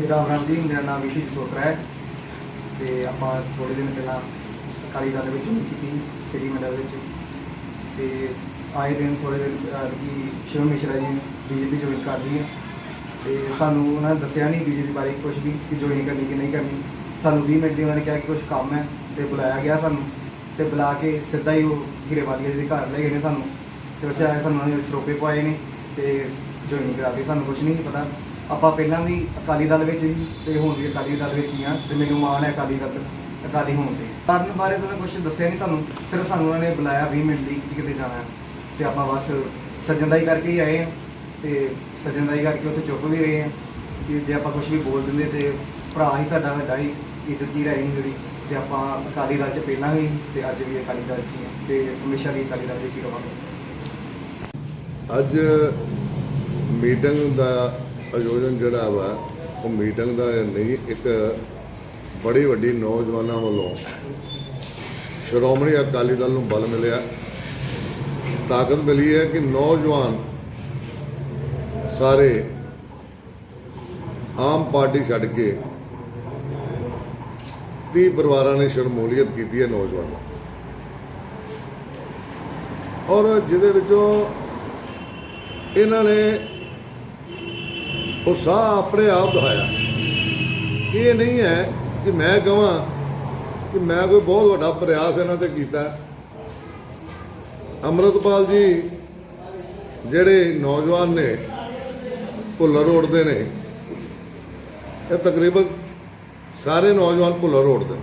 ਮੇਰਾ ਨਾਮ ਜੀ ਮੇਰਾ ਨਾਮ ਵਿਸ਼ੀ ਜਸੋਤਰਾ ਹੈ ਤੇ ਆਪਾਂ ਥੋੜੇ ਦਿਨ ਪਹਿਲਾਂ ਅਕਾਲੀ ਦਲ ਵਿੱਚ ਜੁਆਇਨ ਕੀਤੀ ਸ੍ਰੀ ਮੰਡਲ ਵਿੱਚ। ਤੇ ਆਏ ਦਿਨ ਥੋੜੇ ਦਿਨ ਅਹ, ਕਿ ਸ਼ਿਵ ਮਿਸ਼ਰਾ ਜੀ ਬੀਜੇਪੀ ਜੁਆਇਨ ਕਰਦੀ ਹੈ। ਤੇ ਸਾਨੂੰ ਉਹਨਾਂ ਨੇ ਦੱਸਿਆ ਨਹੀਂ ਬੀਜੇਪੀ ਬਾਰੇ ਕੁਝ ਵੀ ਕਿ ਜੁਆਇਨ ਕਰਨੀ ਕਿ ਨਹੀਂ ਕਰਨੀ। ਸਾਨੂੰ 20 ਮਿੰਟ ਦੀ ਉਹਨਾਂ ਨੇ ਕਿਹਾ ਕਿ ਕੁਝ ਕੰਮ ਹੈ ਤੇ ਬੁਲਾਇਆ ਗਿਆ ਸਾਨੂੰ। ਤੇ ਬੁਲਾ ਕੇ ਸਿੱਧਾ ਹੀ ਉਹ ਹੀਰੇਵਾਲੀਆ ਜੀ ਦੇ ਘਰ ਲੈ ਗਏ ਨੇ ਸਾਨੂੰ। ਤੇ ਉਸੇ ਆਏ ਸਾਨੂੰ ਉਹਨਾਂ ਨੇ ਸਰੋਪੇ ਪਵਾਏ ਨੇ ਤੇ ਜੁਆਇਨ ਕਰਾ ਕੇ ਸਾਨੂੰ ਕੁਝ ਨਹੀਂ ਪਤਾ। ਆਪਾਂ ਪਹਿਲਾਂ ਵੀ ਅਕਾਲੀ ਦਲ ਵਿੱਚ ਸੀ ਤੇ ਹੁਣ ਵੀ ਅਕਾਲੀ ਦਲ ਵਿੱਚ ਹੀ ਆ ਤੇ ਮੈਨੂੰ ਮਾਣ ਹੈ ਅਕਾਲੀ ਦਲ, ਅਕਾਲੀ ਹੋਣ ਤੇ। ਕਾਰਨ ਬਾਰੇ ਤਾਂ ਕੁਝ ਦੱਸਿਆ ਨਹੀਂ ਸਾਨੂੰ, ਸਿਰਫ ਸਾਨੂੰ ਉਹਨਾਂ ਨੇ ਬੁਲਾਇਆ 20 ਮਿੰਟ ਲਈ ਕਿਤੇ ਜਾਣਾ ਹੈ। ਤੇ ਆਪਾਂ ਬਸ ਸੱਜਣਦਾਈ ਕਰਕੇ ਹੀ ਆਏ ਹਾਂ ਤੇ ਸੱਜਣਦਾਈ ਕਰਕੇ ਉੱਥੇ ਚੁੱਪ ਵੀ ਰਹੇ ਹਾਂ ਕਿ ਜੇ ਆਪਾਂ ਕੁਝ ਵੀ ਬੋਲ ਦਿੰਦੇ ਤੇ ਭਰਾ ਹੀ ਸਾਡਾ ਵੱਡਾ ਹੀ ਇੱਜ਼ਤ ਕੀ ਰਹੀ ਨਹੀਂ ਜਿਹੜੀ ਤੇ ਆਪਾਂ ਅਕਾਲੀ ਦਲ ਚ ਪਹਿਲਾਂ ਵੀ ਤੇ ਅੱਜ ਵੀ ਅਕਾਲੀ ਦਲ ਚ ਹੀ ਹਾਂ ਤੇ ਹਮੇਸ਼ਾ ਵੀ ਅਕਾਲੀ ਦਲ ਵਿੱਚ ਹੀ ਰਵਾਂਗੇ। ਅੱਜ ਮੀਟਿੰਗ ਦਾ ਆਯੋਜਨ ਜਿਹੜਾ ਵਾ, ਉਹ ਮੀਟਿੰਗ ਦਾ ਨਹੀਂ, ਇੱਕ ਬੜੀ ਵੱਡੀ ਨੌਜਵਾਨਾਂ ਵੱਲੋਂ ਸ਼੍ਰੋਮਣੀ ਅਕਾਲੀ ਦਲ ਨੂੰ ਬਲ ਮਿਲਿਆ। ਤਾਕਤ ਮਿਲੀ ਹੈ ਕਿ ਨੌਜਵਾਨ ਸਾਰੇ ਆਮ ਪਾਰਟੀ ਛੱਡ ਕੇ 30 ਪਰਿਵਾਰਾਂ ਨੇ ਸ਼ਰਮੂਲੀਅਤ ਕੀਤੀ ਹੈ ਨੌਜਵਾਨਾਂ ਔਰ ਜਿਹਦੇ ਵਿੱਚੋਂ ਇਹਨਾਂ ਨੇ ਉਤਸ਼ਾਹ ਆਪਣੇ ਆਪ ਦਿਖਾਇਆ। ਇਹ ਨਹੀਂ ਹੈ ਕਿ ਮੈਂ ਕਹਾਂ ਕਿ ਮੈਂ ਕੋਈ ਬਹੁਤ ਵੱਡਾ ਪ੍ਰਯਾਸ ਇਹਨਾਂ ਤੇ ਕੀਤਾ। ਅਮਰਤਪਾਲ ਜੀ ਜਿਹੜੇ ਨੌਜਵਾਨ ਨੇ, ਭੁੱਲਰ ਰੋਡ ਨੇ, ਇਹ ਤਕਰੀਬਨ ਸਾਰੇ ਨੌਜਵਾਨ ਭੁੱਲਰ ਰੋਡ ਨੇ।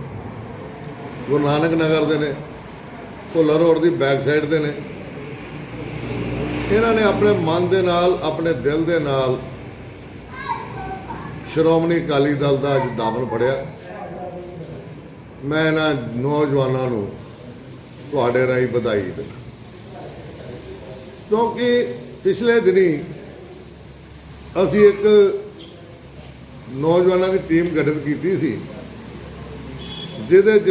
ਗੁਰੂ ਨਾਨਕ ਨਗਰ ਦੇ ਨੇ, ਭੁੱਲਰ ਰੋਡ ਦੀ ਬੈਕ ਸਾਈਡ ਦੇ ਨੇ। ਇਹਨਾਂ ਨੇ ਆਪਣੇ ਮਨ ਦੇ ਨਾਲ, ਆਪਣੇ ਦਿਲ ਦੇ ਨਾਲ ਸ਼੍ਰੋਮਣੀ ਅਕਾਲੀ ਦਲ ਦਾ ਅੱਜ ਦਾਮਨ ਫੜਿਆ। ਮੈਂ ਇਹਨਾਂ ਨੌਜਵਾਨਾਂ ਨੂੰ ਤੁਹਾਡੇ ਰਾਹੀਂ ਵਧਾਈ ਦਿੰਦਾ। ਕਿਉਂਕਿ ਪਿਛਲੇ ਦਿਨੀ ਅਸੀਂ ਇੱਕ ਨੌਜਵਾਨਾਂ ਦੀ ਟੀਮ ਗਠਿਤ ਕੀਤੀ ਸੀ, ਜਿਹਦੇ 'ਚ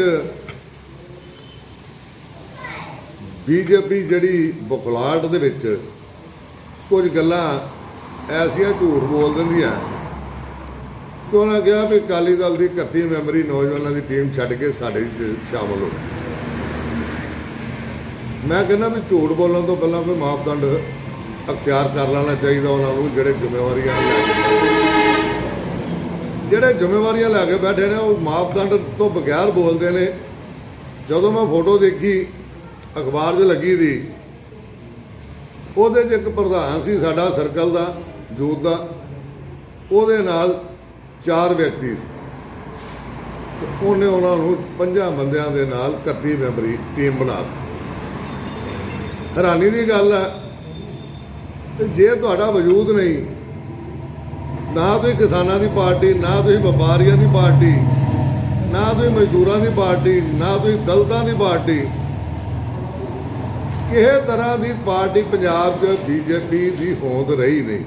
ਬੀਜੇਪੀ ਜਿਹੜੀ ਬੁਖਲਾਟ ਦੇ ਵਿੱਚ ਕੁਝ ਗੱਲਾਂ ਐਸੀਆਂ ਝੂਠ ਬੋਲ ਦਿੰਦੀਆਂ। ਕਿ ਉਹਨਾਂ ਕਿਹਾ ਵੀ ਅਕਾਲੀ ਦਲ ਦੀ 31 ਮੈਂਬਰੀ ਨੌਜਵਾਨਾਂ ਦੀ ਟੀਮ ਛੱਡ ਕੇ ਸਾਡੇ 'ਚ ਸ਼ਾਮਲ ਹੋ ਮੈਂ ਕਹਿੰਦਾ ਵੀ ਝੂਠ ਬੋਲਣ ਤੋਂ ਪਹਿਲਾਂ ਕੋਈ ਮਾਪਦੰਡ ਅਖਤਿਆਰ ਕਰ ਲੈਣਾ ਚਾਹੀਦਾ ਉਹਨਾਂ ਨੂੰ, ਜਿਹੜੇ ਜ਼ਿੰਮੇਵਾਰੀਆਂ ਜਿਹੜੇ ਜ਼ਿੰਮੇਵਾਰੀਆਂ ਲੈ ਕੇ ਬੈਠੇ ਨੇ, ਉਹ ਮਾਪਦੰਡ ਤੋਂ ਬਗੈਰ ਬੋਲਦੇ ਨੇ। ਜਦੋਂ ਮੈਂ ਫੋਟੋ ਦੇਖੀ, ਅਖਬਾਰ 'ਚ ਲੱਗੀ ਦੀ, ਉਹਦੇ 'ਚ ਇੱਕ ਪ੍ਰਧਾਨ ਸੀ ਸਾਡਾ ਸਰਕਲ ਦਾ ਜੂਤ ਦਾ। ਉਹਦੇ ਨਾਲ ਚਾਰ ਵਿਅਕਤੀ ਸੀ। ਉਹਨੇ ਉਹਨਾਂ ਨੂੰ ਪੰਜਾਂ ਬੰਦਿਆਂ ਦੇ ਨਾਲ 31 ਮੈਂਬਰੀ ਟੀਮ ਬਣਾ ਦਿੱਤੀ। ਹੈਰਾਨੀ ਦੀ ਗੱਲ ਹੈ ਕਿ ਜੇ ਤੁਹਾਡਾ ਵਜੂਦ ਨਹੀਂ, ਨਾ ਤੁਸੀਂ ਕਿਸਾਨਾਂ ਦੀ ਪਾਰਟੀ, ਨਾ ਤੁਸੀਂ ਵਪਾਰੀਆਂ ਦੀ ਪਾਰਟੀ, ਨਾ ਤੁਸੀਂ ਮਜ਼ਦੂਰਾਂ ਦੀ ਪਾਰਟੀ, ਨਾ ਤੁਸੀਂ ਦਲਤਾਂ ਦੀ ਪਾਰਟੀ, ਕਿਸੇ ਤਰ੍ਹਾਂ ਦੀ ਪਾਰਟੀ ਪੰਜਾਬ 'ਚ ਬੀਜੇਪੀ ਦੀ ਹੋਂਦ ਰਹੀ ਨਹੀਂ।